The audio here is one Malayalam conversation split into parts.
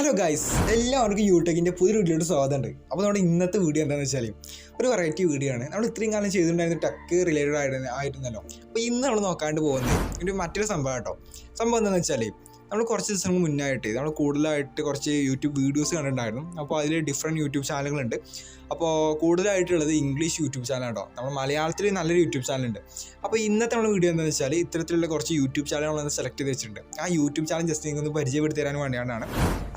ഹലോ ഗൈസ് എല്ലാവർക്കും യൂട്യൂബിന്റെ പുതിയ വീഡിയോയുടെ സ്വാഗതമുണ്ട്. അപ്പോൾ നമ്മുടെ ഇന്നത്തെ വീഡിയോ എന്താണെന്ന് വെച്ചാൽ ഒരു വെറൈറ്റി വീഡിയോ ആണ്. നമ്മൾ ഇത്രയും കാലം ചെയ്തിട്ടുണ്ടായിരുന്ന ടെക്ക് റിലേറ്റഡ് ആയിട്ട് ആയിരുന്നല്ലോ. അപ്പോൾ ഇന്ന് നമ്മൾ നോക്കാണ്ട് പോകുന്നത് ഒരു മറ്റൊരു സംഭവം കേട്ടോ സംഭവം എന്താണെന്ന് വെച്ചാൽ നമ്മൾ കുറച്ച് ദിവസങ്ങൾ മുന്നായിട്ട് നമ്മൾ കൂടുതലായിട്ട് കുറച്ച് യൂട്യൂബ് വീഡിയോസ് കണ്ടിട്ടുണ്ടായിരുന്നു. അപ്പോൾ അതിൽ ഡിഫറെന്റ് യൂട്യൂബ് ചാനലുകളുണ്ട് അപ്പോൾ കൂടുതലായിട്ടുള്ളത് ഇംഗ്ലീഷ് യൂട്യൂബ് ചാനൽ കേട്ടോ നമ്മൾ മലയാളത്തിൽ നല്ലൊരു യൂട്യൂബ് ചാനലുണ്ട് അപ്പോൾ ഇന്നത്തെ നമ്മുടെ വീഡിയോ എന്താണെന്ന് വെച്ചാൽ ഇത്തരത്തിലുള്ള കുറച്ച് യൂട്യൂബ് ചാനലുകളൊന്ന് സെലക്ട് ചെയ്ത് വെച്ചിട്ടുണ്ട്. ആ യൂട്യൂബ് ചാനൽ ജസ്റ്റ് നിങ്ങൾക്ക് ഒന്ന് പരിചയപ്പെടുത്തി തരാൻ വേണ്ടിയാണ്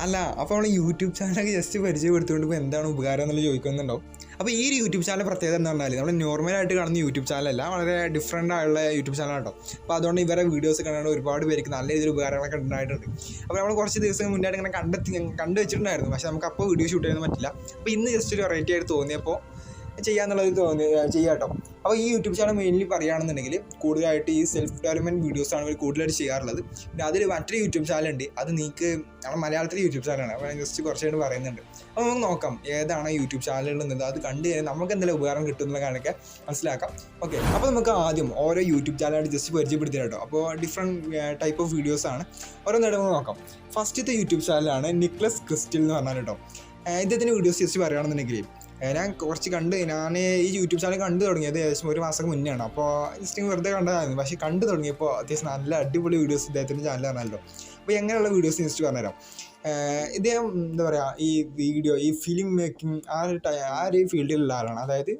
അല്ല അപ്പോൾ നമ്മൾ യൂട്യൂബ് ചാനലൊക്കെ ജസ്റ്റ് പരിചയപ്പെടുത്തുകൊണ്ട് ഇപ്പോൾ എന്താണ് ഉപകാരം എന്നുള്ളത് ചോദിക്കുന്നുണ്ടാവും. അപ്പോൾ ഈ ഒരു യൂട്യൂബ് ചാനൽ പ്രത്യേകത എന്ന് പറഞ്ഞാൽ നമ്മൾ നോർമലായിട്ട് കാണുന്ന യൂട്യൂബ് ചാനലല്ല വളരെ ഡിഫറെന്റ് ആയുള്ള യൂട്യൂബ് ചാനൽ കേട്ടോ അപ്പോൾ അതുകൊണ്ട് ഇവരെ വീഡിയോസ് കണ്ടുകൊണ്ട് ഒരുപാട് പേർക്ക് നല്ല രീതിയിൽ ഉപകാരങ്ങളൊക്കെ ഉണ്ടായിട്ടുണ്ട്. അപ്പോൾ നമ്മൾ കുറച്ച് ദിവസം മുന്നായിട്ട് ഇങ്ങനെ കണ്ടെത്തി കണ്ടു വെച്ചിട്ടുണ്ടായിരുന്നു. പക്ഷേ നമുക്ക് അപ്പോൾ വീഡിയോ ഷൂട്ട് ചെയ്യാൻ പറ്റില്ല. അപ്പോൾ ഇന്ന് ജസ്റ്റ് ഒരു വെറൈറ്റി ആയിട്ട് തോന്നിയപ്പോൾ ചെയ്യാന്നുള്ളത് തോന്നി ചെയ്യാട്ടോ. അപ്പോൾ ഈ യൂട്യൂബ് ചാനൽ മെയിൻലി പറയുകയാണെന്നുണ്ടെങ്കിൽ കൂടുതലായിട്ട് ഈ സെൽഫ് ഡെവലപ്മെന്റ് വീഡിയോസാണ് ഇവർ കൂടുതലായിട്ട് ചെയ്യാറുള്ളത്. പിന്നെ അതിൽ മറ്റൊരു യൂട്യൂബ് ചാനൽ ഉണ്ട്. അത് നിങ്ങൾക്ക് നമ്മുടെ മലയാളത്തിലെ യൂട്യൂബ് ചാനലാണ് അപ്പോൾ ഞാൻ ജസ്റ്റ് കുറച്ചായിട്ട് പറയുന്നുണ്ട്. അപ്പോൾ നമുക്ക് നോക്കാം ഏതാണ് യൂട്യൂബ് ചാനലുള്ളത് അത് കണ്ടു കഴിഞ്ഞാൽ നമുക്ക് എന്തെങ്കിലും ഉപകാരം കിട്ടുന്നുള്ള കാര്യമൊക്കെ മനസ്സിലാക്കാം. ഓക്കെ അപ്പോൾ നമുക്ക് ആദ്യം ഓരോ യൂട്യൂബ് ചാനലായിട്ട് ജസ്റ്റ് പരിചയപ്പെടുത്തി കേട്ടോ അപ്പോൾ ഡിഫറെന്റ് ടൈപ്പ് ഓഫ് വീഡിയോസാണ് ഓരോന്നിടം നമുക്ക് നോക്കാം. ഫസ്റ്റത്തെ യൂട്യൂബ് ചാനലാണ് നിക്ലസ് ക്രിസ്റ്റിൽ എന്ന് പറഞ്ഞാൽ കേട്ടോ ഇദ്ദേഹത്തിന്റെ വീഡിയോസ് ജസ്റ്റ് പറയുകയാണെന്നുണ്ടെങ്കിൽ ഞാൻ കുറച്ച് കണ്ട് ഞാൻ ഈ യൂട്യൂബ് ചാനൽ കണ്ടു തുടങ്ങിയത് ഏകദേശം ഒരു മാസം മുന്നെയാണ്. അപ്പോൾ ജസ്റ്റ് വെറുതെ കണ്ടതായിരുന്നു. പക്ഷേ കണ്ടു തുടങ്ങിയപ്പോൾ അത്യാവശ്യം നല്ല അടിപൊളി വീഡിയോസ് ഇദ്ദേഹത്തിന്റെ ചാനൽ പറഞ്ഞല്ലോ അപ്പോൾ എങ്ങനെയുള്ള വീഡിയോസ് ജസ്റ്റ് പറഞ്ഞുതരാം. ഇദ്ദേഹം എന്താ പറയുക ഈ വീഡിയോ ഈ ഫിലിം മേക്കിംഗ് ആ ഒരു ടൈ ആ ഒരു ഫീൽഡിലുള്ള ആളാണ്. അതായത്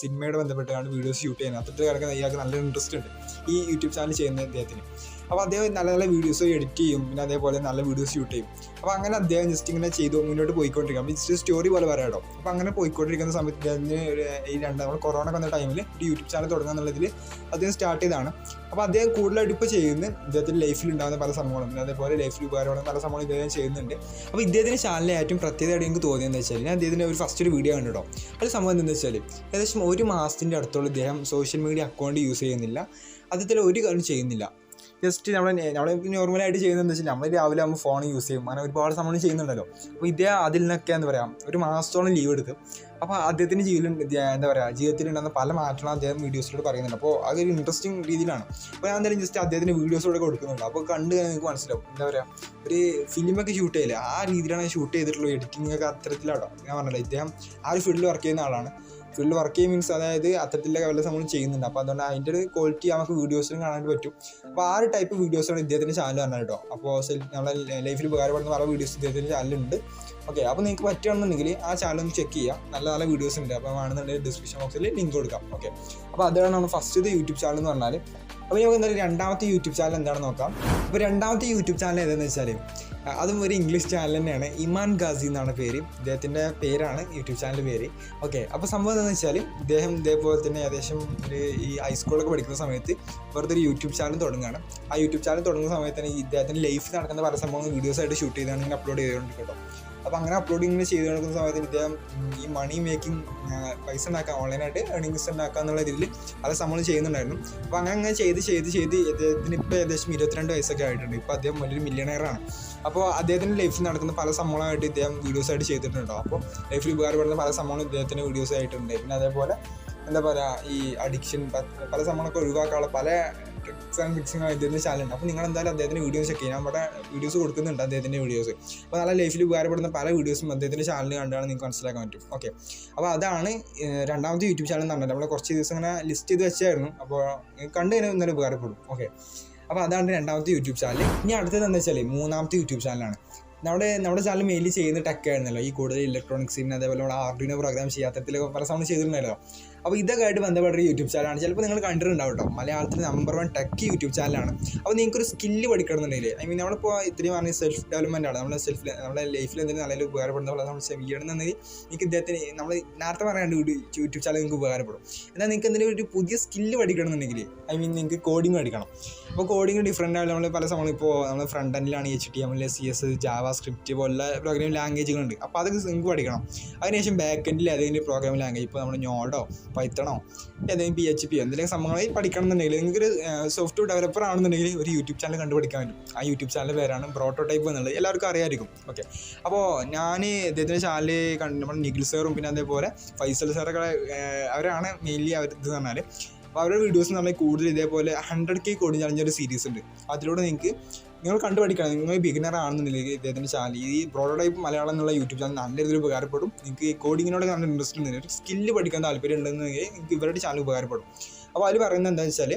സിനിമയോട് ബന്ധപ്പെട്ടാണ് വീഡിയോസ് ഷൂട്ട് ചെയ്യുന്നത്. അത്തരത്തിൽ കിടക്കുന്ന ഇയാൾക്ക് നല്ല ഇൻട്രസ്റ്റ് ഉണ്ട് ഈ യൂട്യൂബ് ചാനൽ ചെയ്യുന്ന അദ്ദേഹത്തിന് അപ്പോൾ അദ്ദേഹം നല്ല നല്ല വീഡിയോസ് എഡിറ്റ് ചെയ്യും. പിന്നെ അതേപോലെ നല്ല വീഡിയോസ് ഷൂട്ട് ചെയ്യും. അപ്പോൾ അങ്ങനെ അദ്ദേഹം ജസ്റ്റ് ഇങ്ങനെ ചെയ്തു. മുന്നോട്ട് പോയിക്കൊണ്ടിരിക്കും അപ്പോൾ ജസ്റ്റ് സ്റ്റോറി പോലെ പറയാട്ടോ അപ്പോൾ അങ്ങനെ പോയിക്കൊണ്ടിരിക്കുന്ന സമയത്ത് ഈ രണ്ട് നമ്മൾ കൊറോണ വന്ന ടൈമിൽ ഒരു യൂട്യൂബ് ചാനൽ തുടങ്ങുക എന്നുള്ളതിൽ അദ്ദേഹം സ്റ്റാർട്ട് ചെയ്തതാണ്. അപ്പോൾ അദ്ദേഹം കൂടുതലായിട്ട് ഇപ്പോൾ ചെയ്യുന്നത് ഇദ്ദേഹത്തിന്റെ ലൈഫിൽ ഉണ്ടാകുന്ന പല സംഭവങ്ങളും. പിന്നെ അതേപോലെ ലൈഫിൽ ഉപകാരമാണ് പല സംഭവങ്ങളും ഇദ്ദേഹം ചെയ്യുന്നുണ്ട്. അപ്പോൾ ഇദ്ദേഹത്തിന്റെ ചാനലിലെ ഏറ്റവും പ്രത്യേകതയായിട്ട് എനിക്ക് തോന്നിയെന്ന് വെച്ചാൽ ഞാൻ അദ്ദേഹത്തിന്റെ ഒരു ഫസ്റ്റ് ഒരു വീഡിയോ കണ്ടു കേട്ടോ. അത് സംഭവം എന്താണെന്ന് വെച്ചാൽ ഏകദേശം ഒരു മാസത്തിന്റെ അടുത്തോളം ഇദ്ദേഹം സോഷ്യൽ മീഡിയ അക്കൗണ്ട് യൂസ് ചെയ്യുന്നില്ല. അദ്ദേഹത്തിൽ ഒരു കാര്യം ചെയ്യുന്നില്ല. ജസ്റ്റ് നമ്മൾ നമ്മൾ നോർമലായിട്ട് ചെയ്യുന്നത് വെച്ചാൽ നമ്മൾ രാവിലെ ആകുമ്പോൾ ഫോൺ യൂസ് ചെയ്യും. അങ്ങനെ ഒരുപാട് സമയം ചെയ്യുന്നുണ്ടല്ലോ. അപ്പോൾ ഇതേ അതിൽ നിന്നൊക്കെ എന്താ പറയുക ഒരു മാസത്തോളം ലീവ് എടുക്കും അപ്പോൾ അദ്ദേഹത്തിന്റെ ജീവിതത്തിൽ എന്താ പറയുക ജീവിതത്തിൽ ഉണ്ടാകുന്ന പല മാറ്റങ്ങളും അദ്ദേഹം വീഡിയോസിലൂടെ പറയുന്നുണ്ട്. അപ്പോൾ അതൊരു ഇൻട്രസ്റ്റിംഗ് രീതിയിലാണ്. അപ്പോൾ ഞാൻ എന്തായാലും ജസ്റ്റ് അദ്ദേഹത്തിന്റെ വീഡിയോസിലൂടെ കൊടുക്കുന്നുണ്ട്. അപ്പോൾ കണ്ട് കഴിഞ്ഞാൽ നിങ്ങൾക്ക് മനസ്സിലാവും. എന്താ പറയുക ഒരു ഫിലിമൊക്കെ ഷൂട്ട് ചെയ്യില്ല ആ രീതിയിലാണ് ഷൂട്ട് ചെയ്തിട്ടുള്ളൂ എഡിറ്റിംഗ് ഒക്കെ ഞാൻ പറഞ്ഞില്ല ഇദ്ദേഹം ആ ഒരു ഫീൽഡിൽ വർക്ക് ചെയ്യുന്ന ആളാണ്. ഫീൽഡ് വർക്ക് ചെയ്യും മീൻസ് അതായത് അത്തരത്തിലുള്ള വല്ല സംഭവം ചെയ്യുന്നുണ്ട്. അപ്പോൾ അതുകൊണ്ട് അതിന്റെ ഒരു ക്വാളിറ്റി നമുക്ക് വീഡിയോസിലും കാണാൻ പറ്റും. അപ്പോൾ ആ ഒരു ടൈപ്പ് വീഡിയോസാണ് ഇദ്ദേഹത്തിന്റെ ചാനൽ പറഞ്ഞത് കേട്ടോ. അപ്പോൾ നമ്മളെ ലൈഫിൽ ഉപകാരപ്പെടുന്ന പല വീഡിയോസ് ഇദ്ദേഹത്തിന്റെ ചാനലുണ്ട് ഓക്കെ അപ്പോൾ നിങ്ങൾക്ക് പറ്റുകയാണെന്നുണ്ടെങ്കിൽ ആ ചാനൽ ഒന്ന് ചെക്ക് ചെയ്യാം നല്ല നല്ല വീഡിയോസ് ഉണ്ട്. അപ്പോൾ വേണമെന്നുണ്ടെങ്കിൽ ഡിസ്ക്രിപ്ഷൻ ബോക്സിൽ ലിങ്ക് കൊടുക്കാം. ഓക്കെ അപ്പോൾ അതാണ് നമ്മൾ ഫസ്റ്റ് യൂട്യൂബ് ചാനൽ എന്ന് പറഞ്ഞാൽ അപ്പോൾ നമുക്ക് എന്തായാലും രണ്ടാമത്തെ യൂട്യൂബ് ചാനൽ എന്താണെന്ന് നോക്കാം. അപ്പോൾ രണ്ടാമത്തെ യൂട്യൂബ് ചാനൽ ഏതെന്ന് വെച്ചാൽ അതും ഒരു ഇംഗ്ലീഷ് ചാനൽ തന്നെയാണ്. ഇമാൻ ഗാസി എന്നാണ് പേര്. ഇദ്ദേഹത്തിന്റെ പേരാണ് യൂട്യൂബ് ചാനൽ പേര്. ഓക്കെ അപ്പോൾ സംഭവം എന്താണെന്ന് വെച്ചാൽ ഇദ്ദേഹം ഇതേപോലെ തന്നെ ഏകദേശം ഒരു ഈ ഹൈസ്കൂളൊക്കെ പഠിക്കുന്ന സമയത്ത് വെറുതെ ഒരു യൂട്യൂബ് ചാനൽ തുടങ്ങുകയാണ്. ആ യൂട്യൂബ് ചാനൽ തുടങ്ങുന്ന സമയത്ത് തന്നെ ഇദ്ദേഹത്തിന്റെ ലൈഫ് നടക്കുന്ന പല സംഭവങ്ങൾ വീഡിയോസ് ആയിട്ട് ഷൂട്ട് ചെയ്താണ് ഇങ്ങനെ അപ്ലോഡ് ചെയ്തുകൊണ്ടിരിക്കും അപ്പോൾ അങ്ങനെ അപ്ലോഡിങ് ഇങ്ങനെ ചെയ്ത് നടക്കുന്ന സമയത്ത് ഇദ്ദേഹം ഈ മണി മേക്കിംഗ് പൈസ ഉണ്ടാക്കാം ഓൺലൈനായിട്ട് ഏർണിങ്സ് ഉണ്ടാക്കുക എന്നുള്ള രീതിയിൽ അത് സംഭവം ചെയ്യുന്നുണ്ടായിരുന്നു. അപ്പോൾ അങ്ങനെ അങ്ങനെ ചെയ്ത് ചെയ്ത് ചെയ്ത് ഇദ്ദേഹത്തിന് ഇപ്പോൾ ഏകദേശം ഇരുപത്തിരണ്ട് വയസ്സൊക്കെ ആയിട്ടുണ്ട്. ഇപ്പോൾ അദ്ദേഹം വലിയൊരു മില്യണയറാണ് അപ്പോൾ അദ്ദേഹത്തിന്റെ ലൈഫിൽ നടക്കുന്ന പല സംഭവങ്ങളായിട്ട് ഇദ്ദേഹം വീഡിയോസ് ആയിട്ട് ചെയ്തിട്ടുണ്ടോ അപ്പോൾ ലൈഫിൽ ഉപകാരപ്പെടുന്ന പല സംഭവങ്ങളും ഇദ്ദേഹത്തിന്റെ വീഡിയോസ് ആയിട്ടുണ്ട്. പിന്നെ അതേപോലെ എന്താ പറയുക ഈ അഡിക്ഷൻ പല സംഭവങ്ങളൊക്കെ ഒഴിവാക്കാനുള്ള പല ട്രിക്സ് ആൻഡ് ഇദ്ദേഹത്തിന്റെ ചാനലുണ്ട് അപ്പോൾ നിങ്ങൾ എന്തായാലും അദ്ദേഹത്തിന്റെ വീഡിയോസ് ചെക്ക് ചെയ്യാം. നമ്മുടെ വീഡിയോസ് കൊടുക്കുന്നുണ്ട് അദ്ദേഹത്തിന്റെ വീഡിയോസ് അപ്പോൾ നല്ല ലൈഫിൽ ഉപകാരപ്പെടുന്ന പല വീഡിയോസും അദ്ദേഹത്തിന്റെ ചാനൽ കണ്ടാണ് നിങ്ങൾക്ക് മനസ്സിലാക്കാൻ പറ്റും. ഓക്കെ അപ്പോൾ അതാണ് രണ്ടാമത്തെ യൂട്യൂബ് ചാനൽ എന്ന് പറഞ്ഞത്. നമ്മൾ കുറച്ച് ദിവസം ഇങ്ങനെ ലിസ്റ്റ് ചെയ്ത് വെച്ചായിരുന്നു. അപ്പോൾ കണ്ടു കഴിഞ്ഞാൽ ഇന്നലെ ഉപകാരപ്പെടും. ഓക്കെ അപ്പോൾ അതാണ് രണ്ടാമത്തെ യൂട്യൂബ് ചാനൽ ഇനി അടുത്തത് എന്താ വെച്ചാൽ മൂന്നാമത്തെ യൂട്യൂബ് ചാനലാണ് നമ്മുടെ നമ്മുടെ ചാനൽ മെയിൻലി ചെയ്യുന്ന ടെക്കായിരുന്നല്ലോ ഈ കൂടുതൽ ഇലക്ട്രോണിക്സിന് അതേപോലെ നമ്മുടെ ആർഡിനോ പ്രോഗ്രാം ചെയ്യാത്തരത്തിലൊക്കെ പല സമയം ചെയ്തിട്ടുണ്ടായിരുന്നല്ലോ. അപ്പോൾ ഇതൊക്കെ ആയിട്ട് ബന്ധപ്പെട്ട ഒരു യൂട്യൂബ് ചാനലാണ് ചിലപ്പോൾ നിങ്ങൾ കണ്ടിട്ടുണ്ടാവും കേട്ടോ മലയാളത്തിൽ നമ്പർ വൺ ടെക് യൂട്യൂബ് ചാനലാണ് അപ്പോൾ നിങ്ങൾക്കൊരു സ്കില്ല് പഠിക്കണമെന്നുണ്ടെങ്കിൽ ഐ മീൻ നമ്മളിപ്പോൾ ഇത്രയും പറഞ്ഞ സെൽഫ് ഡെവലപ്മെന്റ് ആണ്. നമ്മുടെ സെൽഫ് നമ്മുടെ ലൈഫിൽ എന്തെങ്കിലും നല്ല ഉപകാരപ്പെടുന്ന പോലെ നമ്മൾ ചെയ്യണമെന്നുണ്ടെങ്കിൽ നിങ്ങൾക്ക് ഇദ്ദേഹത്തിന് നമ്മൾ നേരത്തെ പറയാണ്ട് യൂട്യൂബ് ചാനൽ നിങ്ങൾക്ക് ഉപകാരപ്പെടും. എന്നാൽ നിങ്ങൾക്ക് എന്തെങ്കിലും ഒരു പുതിയ സ്കില്ല് പഠിക്കണമെന്നുണ്ടെങ്കിൽ ഐ മീൻ നിങ്ങൾക്ക് കോഡിങ് പഠിക്കണം. അപ്പോൾ കോഡിങ് ഡിഫറെന്റ് ആയിട്ട് നമ്മൾ പല സമയം ഇപ്പോൾ നമ്മൾ front എൻഡിലാണ് H T M L C S JavaScript പോലുള്ള പ്രോഗ്രാമിംഗ് ലാംഗ്വേജുകളുണ്ട് അപ്പോൾ അതൊക്കെ നിങ്ങൾക്ക് പഠിക്കണം. അതിനുശേഷം ബാക്ക് എൻഡിൽ ഏതെങ്കിലും പ്രോഗ്രാം ലാംഗ്വേജ് ഇപ്പോൾ നമ്മൾ നോഡോ പൈത്തണോ ഏതെങ്കിലും പി എച്ച് പി എന്തെങ്കിലും സംഭവങ്ങൾ പഠിക്കണം എന്നുണ്ടെങ്കിൽ നിങ്ങൾക്കൊരു സോഫ്റ്റ്വെയർ ഡെവലപ്പർ ആണെന്നുണ്ടെങ്കിൽ ഒരു യൂട്യൂബ് ചാനൽ കണ്ടുപിടിക്കാൻ പറ്റും. ആ യൂട്യൂബ് ചാനൽ പേരാണ് പ്രോട്ടോടൈപ്പ് എന്നുള്ളത്. എല്ലാവർക്കും അറിയാമായിരിക്കും. ഓക്കെ അപ്പോൾ ഞാൻ ഇദ്ദേഹത്തിന്റെ ചാനൽ കണ്ട് നമ്മൾ നിഖിൽ സാറും പിന്നെ അതേപോലെ ഫൈസൽ സാറൊക്കെ അവരാണ് മെയിൻലി അവർ ഇത് പറഞ്ഞാൽ അപ്പോൾ അവരുടെ വീഡിയോസ് നമ്മൾ കൂടുതൽ ഇതേപോലെ ഹൺഡ്രഡ് കെ ചലഞ്ച് ഒരു സീരീസ് ഉണ്ട്. അതിലൂടെ നിങ്ങൾക്ക് നിങ്ങൾ കണ്ടു പഠിക്കണം നിങ്ങൾ ബിഗിനർ ആണെന്നുണ്ടെങ്കിൽ ഇദ്ദേഹത്തിന്റെ ചാനൽ ഈ ബ്രോഡോടൈപ്പ് മലയാളം എന്നുള്ള യൂട്യൂബ് ചാനൽ നല്ല രീതിയിൽ ഉപകാരപ്പെടും. നിങ്ങൾക്ക് ഈ കോഡിങ്ങിനോട് നല്ല ഇൻട്രസ്റ്റ് ഉണ്ടെങ്കിൽ സ്കില്ല് പഠിക്കാൻ താല്പര്യം ഉണ്ടെന്നുണ്ടെങ്കിൽ നിങ്ങൾക്ക് ഇവരുടെ ചാനൽ ഉപകാരപ്പെടും. അപ്പോൾ അതിൽ പറയുന്നത് എന്താണെന്ന് വെച്ചാൽ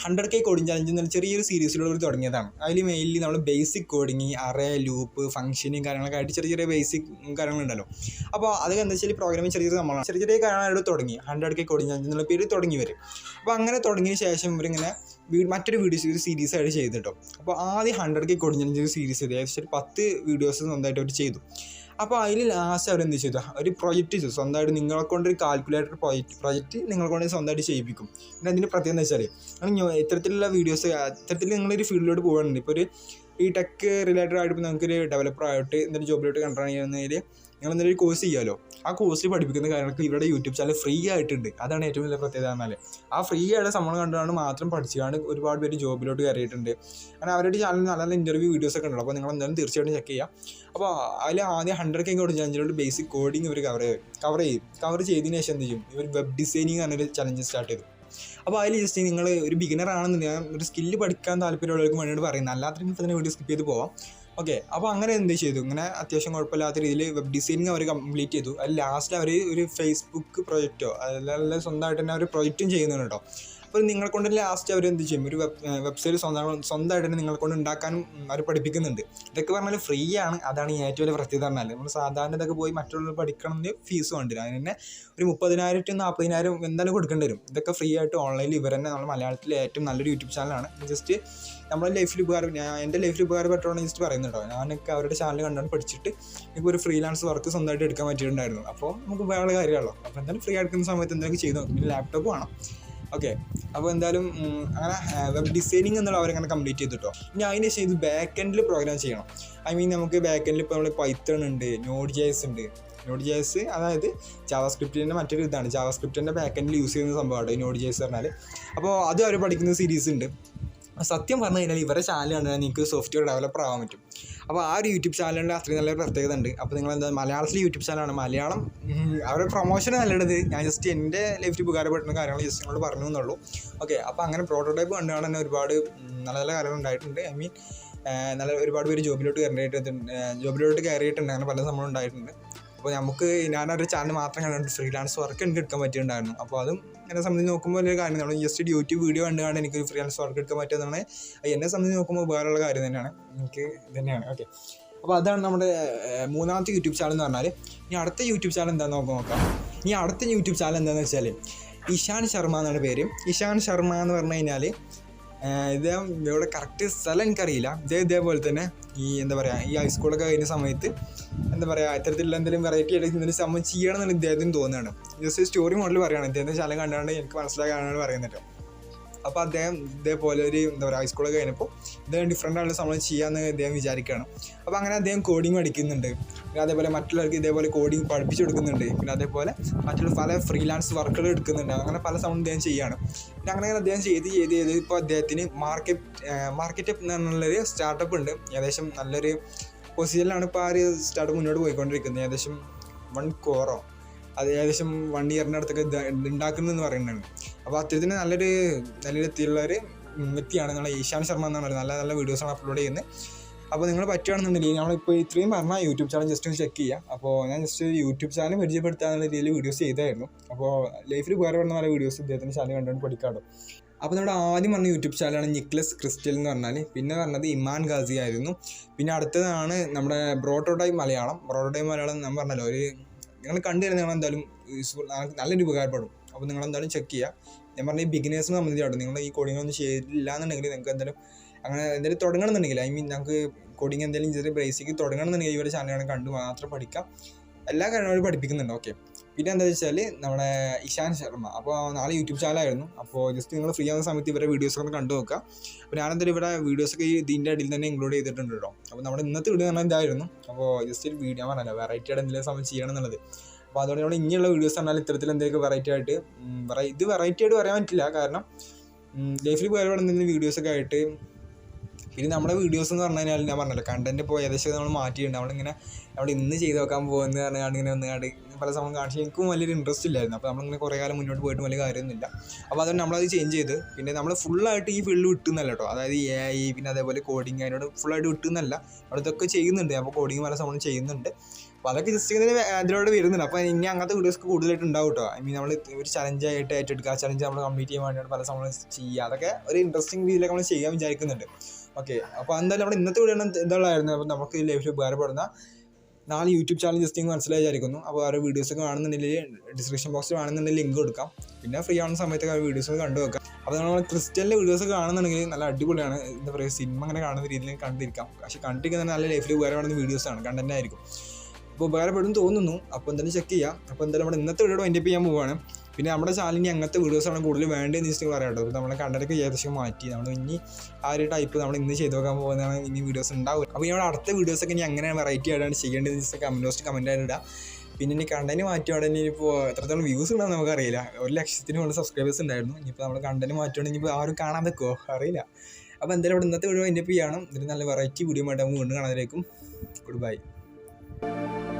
ഹൺഡ്രഡ് കെ കോഡിങ് ചലഞ്ച് എന്ന ചെറിയൊരു സീരീസിലൂടെ തുടങ്ങിയതാണ്. അതിൽ മെയിൻലി നമ്മൾ ബേസിക് കോഡിങ് അറേ ലൂപ്പ് ഫംഗ്ഷനും കാര്യങ്ങളൊക്കെ ആയിട്ട് ചെറിയ ചെറിയ ബേസിക് കാര്യങ്ങളുണ്ടല്ലോ അപ്പോൾ അതൊക്കെ എന്താ വെച്ചാൽ പ്രോഗ്രാമിംഗ് ചെറിയ ചെറിയ നമ്മളാണ് ചെറിയ ചെറിയ കാര്യങ്ങളായിട്ട് തുടങ്ങി. ഹൺഡ്രഡ് കെ കോഡിങ് ചാലഞ്ച് എന്നുള്ള പേര് തുടങ്ങി വരും. അപ്പോൾ അങ്ങനെ തുടങ്ങിയ ശേഷം ഇവരിങ്ങനെ മറ്റൊരു വീഡിയോസ് ഒരു സീരീസ് ആയിട്ട് ചെയ്തിട്ടോ അപ്പോൾ ആദ്യം ഹൺഡ്രഡ് കെ കോഡിങ് ചാലഞ്ച് ഒരു സീരീസ് ചെയ്തു. ഏകദേശം ഒരു പത്ത് വീഡിയോസ് സ്വന്തമായിട്ട് അവർ ചെയ്തു. അപ്പോൾ അതിൽ ലാസ്റ്റ് അവർ ചെയ്തു? ഒരു പ്രൊജക്റ്റ് ചെയ്തു. സ്വന്തമായിട്ട് നിങ്ങളെ കൊണ്ടൊരു കാൽക്കുലേറ്റർ പ്രൊജക്റ്റ് പ്രൊജക്റ്റ് നിങ്ങളെ കൊണ്ട് സ്വന്തമായിട്ട് ചെയ്യിപ്പിക്കും. പിന്നെ അതിന്റെ പ്രത്യേകത എന്ന് വെച്ചാൽ ഇത്തരത്തിലുള്ള വീഡിയോസ് ഇത്തരത്തിൽ നിങ്ങളൊരു ഫീൽഡിലോട്ട് പോകുന്നുണ്ട് ഇപ്പോൾ ഒരു ഈ ടെക് റിലേറ്റഡ് ആയിട്ട് നമുക്കൊരു ഡെവലപ്പർ ആയിട്ട് എന്തെങ്കിലും ജോബിലോട്ട് കണ്ടു ചെയ്യുന്നതിൽ നിങ്ങൾ എന്തെങ്കിലും ഒരു കോഴ്സ് ചെയ്യാമല്ലോ ആ കോഴ്സിൽ പഠിപ്പിക്കുന്ന കാര്യങ്ങൾക്ക് ഇവരുടെ യൂട്യൂബ് ചാനൽ ഫ്രീ ആയിട്ടുണ്ട്. അതാണ് ഏറ്റവും വലിയ പ്രത്യേകത എന്നാൽ ആ ഫ്രീ ആയിട്ട് സംഭവം കണ്ടാണ് മാത്രം പഠിച്ചുകൊണ്ട് ഒരുപാട് പേര് ജോബിലോട്ട് കയറിയിട്ടുണ്ട്. കാരണം അവരുടെ ചാനലിൽ നല്ല നല്ല ഇന്റർവ്യൂ വീഡിയോസ് ഒക്കെ ഉണ്ടല്ലോ. അപ്പോൾ നിങ്ങൾ എന്തായാലും തീർച്ചയായിട്ടും ചെക്ക് ചെയ്യുക അപ്പോൾ അതിൽ ആദ്യം ഹൺഡ്രഡ് കെ കൊടുത്ത് അഞ്ചിലോട്ട് ബേസിക് കോഡിങ് ഇവർ കവർ ചെയ്യും. കവർ ചെയ്യും. കവർ ചെയ്തതിന് ശേഷം എന്ത് ചെയ്യും? ഇവർ വെബ് ഡിസൈനിങ് എന്നൊരു ചലഞ്ച് സ്റ്റാർട്ട് ചെയ്തു. അപ്പോൾ അതിൽ ജസ്റ്റ് നിങ്ങൾ ഒരു ബിഗിനർ ആണെന്നുണ്ടെങ്കിൽ ഒരു സ്കില്ല് പഠിക്കാൻ താല്പര്യമുള്ളവർക്ക് വേണ്ടിയിട്ട് പറയുന്നത്. അല്ലാത്ത തന്നെ വീഡിയോ സ്കിപ്പ് ചെയ്ത് പോവാം. ഓക്കെ അപ്പോൾ അങ്ങനെ എന്ത് ചെയ്തു? ഇങ്ങനെ അത്യാവശ്യം കുഴപ്പമില്ലാത്ത രീതിയിൽ വെബ് ഡിസൈനിങ് അവർ കംപ്ലീറ്റ് ചെയ്തു. അതിൽ ലാസ്റ്റ് അവർ ഒരു ഫേസ്ബുക്ക് പ്രൊജക്റ്റോ അതല്ല സ്വന്തമായിട്ട് തന്നെ ഒരു പ്രൊജക്റ്റും ചെയ്യുന്നുണ്ട് കേട്ടോ. അപ്പോൾ നിങ്ങളെ കൊണ്ട് ലാസ്റ്റ് അവർ എന്ത് ചെയ്യും? ഒരു വെബ് വെബ്സൈറ്റ് സ്വന്തം സ്വന്തമായിട്ട് തന്നെ നിങ്ങളെ കൊണ്ട് ഉണ്ടാക്കാനും അവർ പഠിപ്പിക്കുന്നുണ്ട്. ഇതൊക്കെ പറഞ്ഞാൽ ഫ്രീ ആണ്. അതാണ് ഈ ഏറ്റവും വലിയ പ്രത്യേകത പറഞ്ഞാൽ നമ്മൾ സാധാരണ ഇതൊക്കെ പോയി മറ്റുള്ളവർ പഠിക്കണമെങ്കിൽ ഫീസ് വേണ്ടില്ല അതിന് തന്നെ ഒരു മുപ്പതിനായിരം ടു നാൽപ്പതിനായിരം എന്തായാലും കൊടുക്കേണ്ടി വരും. ഇതൊക്കെ ഫ്രീ ആയിട്ട് ഓൺലൈനിൽ ഇവർ തന്നെ നമ്മുടെ മലയാളത്തിലെ ഏറ്റവും നല്ലൊരു യൂട്യൂബ് ചാനലാണ് ജസ്റ്റ് നമ്മുടെ ലൈഫിൽ ഉപകാരം ഞാൻ എന്റെ ലൈഫിൽ ഉപകാരപ്പെട്ടുകൊണ്ട് ജസ്റ്റ് പറയുന്നുണ്ടോ ഞാനൊക്കെ അവരുടെ ചാനൽ കണ്ടാണ് പഠിച്ചിട്ട് എനിക്ക് ഒരു ഫ്രീലാൻസ് വർക്ക് സ്വന്തമായിട്ട് എടുക്കാൻ പറ്റിയിട്ടുണ്ടായിരുന്നു. അപ്പോൾ നമുക്ക് ഉപയോഗമുള്ള കാര്യമാണല്ലോ അപ്പോൾ എന്തായാലും ഫ്രീ എടുക്കുന്ന സമയത്ത് എന്തെങ്കിലും ചെയ്ത് നോക്കും. ലാപ്ടോപ്പ് വേണം. ഓക്കെ. അപ്പോൾ എന്തായാലും അങ്ങനെ വെബ് ഡിസൈനിങ് എന്നുള്ള അവരങ്ങനെ കംപ്ലീറ്റ് ചെയ്തിട്ടോ. ഇനി അതിന് ശേഷം ഇത് ബാക്ക് എൻഡിൽ പ്രോഗ്രാം ചെയ്യണം. ഐ മീൻ നമുക്ക് ബാക്ക് എൻഡിൽ ഇപ്പോൾ നമ്മൾ പൈത്തൺ ഉണ്ട് നോഡ് ജേസ് ഉണ്ട്. നോഡ് ജേസ് അതായത് ജാവ സ്ക്രിപ്റ്റിന്റെ മറ്റൊരു ഇതാണ്. ജാവ സ്ക്രിപ്റ്റിന്റെ ബാക്ക് എൻഡിൽ യൂസ് ചെയ്യുന്ന സംഭവമാണ് നോഡ് ജേസ് പറഞ്ഞാൽ അപ്പോൾ അത് അവർ പഠിക്കുന്ന സീരീസ് ഉണ്ട്. സത്യം പറഞ്ഞു കഴിഞ്ഞാൽ ഇവരുടെ ചാനൽ കണ്ടാൽ നിങ്ങൾക്ക് സോഫ്റ്റ്വെയർ ഡെവലപ്പർ ആവാൻ പറ്റും. അപ്പോൾ ആ ഒരു യൂട്യൂബ് ചാനലിന്റെ അത്രയും നല്ലൊരു പ്രത്യേകത ഉണ്ട്. അപ്പോൾ നിങ്ങൾ എന്താ മലയാളത്തിൽ യൂട്യൂബ് ചാനലാണ് മലയാളം അവരുടെ പ്രൊമോഷൻ നല്ലത്. ഞാൻ ജസ്റ്റ് എന്റെ ലൈഫിൽ ഉപകാരപ്പെടുന്ന കാര്യങ്ങൾ ജസ്റ്റ് നിങ്ങളോട് പറഞ്ഞു എന്നുള്ളൂ. ഓക്കെ അപ്പോൾ അങ്ങനെ പ്രോട്ടോടൈപ്പ് കണ്ടുകൊണ്ട് തന്നെ ഒരുപാട് നല്ല നല്ല കാര്യങ്ങൾ ഉണ്ടായിട്ടുണ്ട്. ഐ മീൻ നല്ല ഒരുപാട് പേര് ജോബിലോട്ട് കയറിയിട്ടുണ്ട്. ജോബിലോട്ട് കയറിയിട്ടുണ്ട്. അങ്ങനെ പല സംഭവം ഉണ്ടായിട്ടുണ്ട്. അപ്പോൾ നമുക്ക് ഞാനൊരു ചാനൽ മാത്രം കണ്ടുകൊണ്ട് ഫ്രീലാൻസ് വർക്ക് എനിക്ക് എടുക്കാൻ പറ്റിയിട്ടുണ്ടായിരുന്നു. അപ്പോൾ അതും എന്നെ സംബന്ധിച്ച് നോക്കുമ്പോൾ ഒരു കാര്യം നമ്മൾ ജസ്റ്റ് യൂട്യൂബ് വീഡിയോ കണ്ടുകൊണ്ട് എനിക്ക് ഫ്രീലാൻസ് വർക്ക് എടുക്കാൻ പറ്റുന്നതാണ് എന്നെ സംബന്ധിച്ച് നോക്കുമ്പോൾ ഉപകാരമുള്ള കാര്യം തന്നെയാണ്. എനിക്ക് തന്നെയാണ്. ഓക്കെ അപ്പോൾ അതാണ് നമ്മുടെ മൂന്നാമത്തെ യൂട്യൂബ് ചാനൽ എന്ന് പറഞ്ഞാൽ ഇനി അടുത്ത യൂട്യൂബ് ചാനൽ എന്താണെന്ന് നോക്കാം നോക്കാം. ഇനി അടുത്ത യൂട്യൂബ് ചാനൽ എന്താണെന്ന് വെച്ചാൽ ഇഷാൻ ശർമ്മ എന്നാണ് പേര്. ഇഷാൻ ശർമ്മ എന്ന് പറഞ്ഞു കഴിഞ്ഞാൽ ഇദ്ദേഹം ഇവിടെ കറക്റ്റ് സ്ഥലം എനിക്കറിയില്ല. ഇദ്ദേഹം ഇതേപോലെ തന്നെ ഈ എന്താ പറയുക ഈ ഹൈസ്കൂളൊക്കെ കഴിഞ്ഞ സമയത്ത് എന്താ പറയുക ഇത്തരത്തിലുള്ള എന്തെങ്കിലും വെറൈറ്റി ആയിട്ട് എന്തെങ്കിലും സംഭവം ചെയ്യണം എന്നുള്ള ഇദ്ദേഹത്തിന് തോന്നുകയാണ് ജസ്റ്റ് സ്റ്റോറി മോഡൽ പറയുകയാണ്. ഇദ്ദേഹത്തിന്റെ ശലം കണ്ടാണ്ട് എനിക്ക് മനസ്സിലാക്കാനാണ് പറയുന്നത് അപ്പോൾ അദ്ദേഹം ഇതേപോലെ ഒരു എന്താ പറയുക ഹൈസ്കൂളൊക്കെ കഴിഞ്ഞപ്പോൾ ഇദ്ദേഹം ഡിഫറെന്റ് ആയിട്ടുള്ള സംഭവം ചെയ്യാമെന്ന് അദ്ദേഹം വിചാരിക്കുകയാണ് അപ്പോൾ അങ്ങനെ അദ്ദേഹം കോഡിങ് പഠിക്കുന്നുണ്ട്. പിന്നെ അതേപോലെ മറ്റുള്ളവർക്ക് ഇതേപോലെ കോഡിങ് പഠിപ്പിച്ചു കൊടുക്കുന്നുണ്ട്. പിന്നെ അതേപോലെ മറ്റുള്ള പല ഫ്രീലാൻസ് വർക്കുകൾ എടുക്കുന്നുണ്ട്. അങ്ങനെ പല സംഭവം അദ്ദേഹം ചെയ്യാണ്. പിന്നെ അങ്ങനെ അങ്ങനെ അദ്ദേഹം ചെയ്ത് ചെയ്ത് ചെയ്ത് ഇപ്പോൾ അദ്ദേഹത്തിന് മാർക്കറ്റ് മാർക്കറ്റ് എന്നുള്ളൊരു സ്റ്റാർട്ടപ്പ് ഉണ്ട്. ഏകദേശം നല്ലൊരു പൊസിഷനിലാണ് ഇപ്പോൾ ആ ഒരു സ്റ്റാർട്ടപ്പ് മുന്നോട്ട് പോയിക്കൊണ്ടിരിക്കുന്നത്. ഏകദേശം വൺ കോറോ അത് ഏകദേശം വൺ ഇയറിന്റെ അടുത്തൊക്കെ ഉണ്ടാക്കുന്നതെന്ന് പറയുന്നുണ്ട്. അപ്പോൾ അത്തരത്തിന് നല്ലൊരു നല്ലൊരു എത്തിയുള്ള ഒരു വ്യക്തിയാണ് നമ്മളെ ഈശാൻ ശർമ്മ എന്നാണ് പറയുന്നത്. നല്ല നല്ല വീഡിയോസാണ് അപ്ലോഡ് ചെയ്യുന്നത്. അപ്പോൾ നിങ്ങൾ പറ്റുകയാണെന്നുണ്ടെങ്കിൽ നമ്മളിപ്പോൾ ഇത്രയും പറഞ്ഞാൽ യൂട്യൂബ് ചാനൽ ജസ്റ്റ് ഒന്ന് ചെക്ക് ചെയ്യാം. അപ്പോൾ ഞാൻ ജസ്റ്റ് യൂട്യൂബ് ചാനൽ പരിചയപ്പെടുത്താനുള്ള രീതിയിൽ വീഡിയോസ് ചെയ്തായിരുന്നു. അപ്പോൾ ലൈഫിൽ ഉപകാരപ്പെടുന്ന നല്ല വീഡിയോസ് ഇദ്ദേഹത്തിന്റെ ചാനൽ കണ്ടുകൊണ്ട് പഠിക്കാമല്ലോ അപ്പോൾ നമ്മുടെ ആദ്യം പറഞ്ഞ യൂട്യൂബ് ചാനലാണ് നിക്ലസ് ക്രിസ്റ്റൽ എന്ന് പറഞ്ഞാൽ പിന്നെ പറഞ്ഞത് ഇമാൻ ഗാസി ആയിരുന്നു. പിന്നെ അടുത്തതാണ് നമ്മുടെ ബ്രോട്ടോടൈം മലയാളം. ബ്രോട്ടോടൈം മലയാളം ഞാൻ പറഞ്ഞല്ലോ ഒരു നിങ്ങൾ കണ്ടു കഴിഞ്ഞാൽ നിങ്ങൾ എന്തായാലും useful- നല്ലൊരു ഉപകാരപ്പെടും. അപ്പോൾ നിങ്ങൾ എന്തായാലും ചെക്ക് ചെയ്യുക ഞാൻ പറഞ്ഞ ഈ ബിഗിനേഴ്സിനെ സംബന്ധിച്ചാണ് നിങ്ങൾ ഈ കോഡിംഗ് ഒന്നും ചെയ്തില്ല എന്നുണ്ടെങ്കിൽ നിങ്ങൾക്ക് എന്തായാലും അങ്ങനെ എന്തെങ്കിലും തുടങ്ങണമെന്നുണ്ടെങ്കിൽ ഐ മീൻ നമുക്ക് കോഡിംഗ് എന്തെങ്കിലും ചെറിയ ബേസിക്ക് തുടങ്ങണമെന്നുണ്ടെങ്കിൽ ഇവരുടെ ചാനലുകൾ കണ്ട് മാത്രം പഠിക്കാം. എല്ലാ കാര്യങ്ങളും പഠിപ്പിക്കുന്നുണ്ട് ഓക്കെ പിന്നെ എന്താ വെച്ചാൽ നമ്മുടെ ഇഷാൻ ശർമ്മ. അപ്പോൾ നാളെ യൂട്യൂബ് ചാനലായിരുന്നു അപ്പോൾ ജസ്റ്റ് നിങ്ങൾ ഫ്രീ ആവുന്ന സമയത്ത് ഇവരുടെ വീഡിയോസ് ഒന്ന് കണ്ടു നോക്കുക. അപ്പോൾ ഞാനെന്തായാലും ഇവിടെ വീഡിയോസൊക്കെ ഈ ഇതിന്റെ അടിയിൽ തന്നെ ഇൻക്ലൂഡ് ചെയ്തിട്ടുണ്ട് കേട്ടോ. അപ്പോൾ നമ്മുടെ ഇന്നത്തെ വീഡിയോ എന്ന് പറഞ്ഞാൽ ഇതായിരുന്നു. അപ്പോൾ ജസ്റ്റ് ഒരു വീഡിയോ പറഞ്ഞല്ലോ വെറൈറ്റി ആയിട്ട് എന്തെങ്കിലും സമയം ചെയ്യണം എന്നുള്ളത്. അപ്പോൾ അതുകൊണ്ട് നമ്മൾ ഇനിയുള്ള വീഡിയോസ് പറഞ്ഞാൽ ഇത്തരത്തിൽ എന്തെങ്കിലും വെറൈറ്റി ആയിട്ട് ഇത് വെറൈറ്റി ആയിട്ട് പറയാൻ പറ്റില്ല. കാരണം ലൈഫിൽ ഉപകാരപ്പെടുന്ന എന്തെങ്കിലും വീഡിയോസൊക്കെ ആയിട്ട് പിന്നെ നമ്മുടെ വീഡിയോസ് എന്ന് പറഞ്ഞു കഴിഞ്ഞാൽ ഞാൻ പറഞ്ഞല്ലോ കണ്ടന്റ് ഇപ്പോൾ ഏകദേശം നമ്മൾ മാറ്റിയിട്ടുണ്ട്. നമ്മളിങ്ങനെ നമ്മൾ ഇന്ന് ചെയ്ത് നോക്കാൻ പോകുന്നത് പറഞ്ഞാൽ ഇങ്ങനെ ഒന്നുകാണ്ട് പല സമയം കാണിച്ച് എനിക്കും വലിയൊരു ഇൻട്രസ്റ്റ് ഇല്ലായിരുന്നു. അപ്പോൾ നമ്മളിങ്ങനെ കുറേ കാലം മുന്നോട്ട് പോയിട്ട് വലിയ കാര്യമൊന്നുമില്ല. അപ്പോൾ അതുകൊണ്ട് നമ്മളത് ചേഞ്ച് ചെയ്ത് പിന്നെ നമ്മൾ ഫുള്ളായിട്ട് ഈ ഫീൽഡ് വിട്ടുന്നല്ല കേട്ടോ. അതായത് എ ഐ പിന്നെ അതേപോലെ കോഡിങ് അതിനോട് ഫുള്ളായിട്ട് വിട്ടുന്നല്ല അവിടെ ഇതൊക്കെ ചെയ്യുന്നുണ്ട്. അപ്പോൾ കോഡിങ് പല സമയം ചെയ്യുന്നുണ്ട്. അപ്പോൾ അതൊക്കെ ജസ്റ്റ് ഇതിന് അതിലൂടെ വരുന്നുണ്ട്. അപ്പോൾ ഇനി അങ്ങനത്തെ വീഡിയോസ് കൂടുതലായിട്ട് ഉണ്ടാവും കേട്ടോ ഐ മീൻ നമ്മൾ ഒരു ചലഞ്ചായിട്ട് ഏറ്റെടുക്കുക. ആ ചലഞ്ച് നമ്മൾ കംപ്ലീറ്റ് ചെയ്യാൻ വേണ്ടിയിട്ട് പല സമയം ചെയ്യുക. അതൊക്കെ ഒരു ഇൻട്രസ്റ്റിംഗ് രീതിയിലൊക്കെ നമ്മൾ ചെയ്യാൻ വിചാരിക്കുന്നുണ്ട്. ഓക്കെ അപ്പോൾ എന്തായാലും നമ്മുടെ ഇന്നത്തെ വീഡിയോ ഇതുള്ളായിരുന്നു അപ്പോൾ നമുക്ക് ലൈഫിൽ ഉപകാരപ്പെടുന്ന നാല് യൂട്യൂബ് ചാനൽ ജസ്റ്റ് നിങ്ങൾ മനസ്സിലായി വിചാരിക്കുന്നു. അപ്പോൾ ഓരോ വീഡിയോസൊക്കെ കാണുന്നുണ്ടെങ്കിൽ ഡിസ്ക്രിപ്ഷൻ ബോക്സിൽ കാണുന്നുണ്ടെങ്കിൽ ലിങ്ക് കൊടുക്കാം. പിന്നെ ഫ്രീ ആവുന്ന സമയത്തൊക്കെ ആ വീഡിയോസ് കണ്ടു വെക്കാം അപ്പോൾ നമ്മൾ ക്രിസ്ത്യനിലെ വീഡിയോസ് കാണുന്നുണ്ടെങ്കിൽ നല്ല അടിപൊളിയാണ്. എന്താ പറയുക സിനിമ അങ്ങനെ കാണുന്ന രീതിയിൽ കണ്ടിരിക്കാം. പക്ഷേ കണ്ടിരിക്കുന്ന നല്ല ലൈഫിൽ ഉപകാരപ്പെടുന്ന വീഡിയോസാണ് കണ്ടന്റ് ആയിരിക്കും. അപ്പോൾ ഉപകാരപ്പെടും തോന്നുന്നു. അപ്പോൾ എന്തായാലും ചെക്ക് ചെയ്യാം. അപ്പോൾ എന്തായാലും നമ്മുടെ ഇന്നത്തെ വീഡിയോ വൈൻഡപ്പ് ചെയ്യാൻ പോവുകയാണ് പിന്നെ നമ്മുടെ ചാനലിന് അങ്ങനത്തെ വീഡിയോസാണ് കൂടുതൽ വേണ്ടതെന്ന് വെച്ചിട്ട് പറയാം കേട്ടോ. നമ്മളെ കണ്ടന്റൊക്കെ ഏകദേശം മാറ്റി. നമ്മൾ ഇനി ആ ഒരു ടൈപ്പ് നമ്മൾ ഇന്ന് ചെയ്തു നോക്കാൻ പോകുന്നതാണ് ഇനി വീഡിയോസ് ഉണ്ടാവും അപ്പോൾ നമ്മുടെ അടുത്ത വീഡിയോസൊക്കെ ഇനി അങ്ങനെ വെറൈറ്റി ആയിട്ടാണ് ചെയ്യേണ്ടതെന്ന് വെച്ചാൽ കമന്റ് ബോക്സിൽ കമന്റ് ആയിട്ട് ഇടാം. പിന്നെ ഇനി കണ്ടന്റ് മാറ്റുവാണ് ഇനിയിപ്പോൾ എത്രത്തോളം വ്യൂസ് ഇടാൻ നമുക്കറിയില്ല ഒരു ലക്ഷത്തിന് മുകളിൽ സബ്സ്ക്രൈബേഴ്സ് ഉണ്ടായിരുന്നു. ഇനിയിപ്പോൾ നമ്മൾ കണ്ടന്റ് മാറ്റുവാണെങ്കിൽ ഇനിയിപ്പോൾ ആരും കാണാൻ നിൽക്കുമോ അറിയില്ല. അപ്പോൾ എന്തായാലും ഇവിടെ ഇന്നത്തെ വീഡിയോ എന്റെ ചെയ്യണം. ഇതിൽ നല്ല വെറൈറ്റി വീഡിയോ ആയിട്ട് നമുക്ക് വീണ്ടും കാണാതിലേക്കും ഗുഡ് ബൈ Thank you.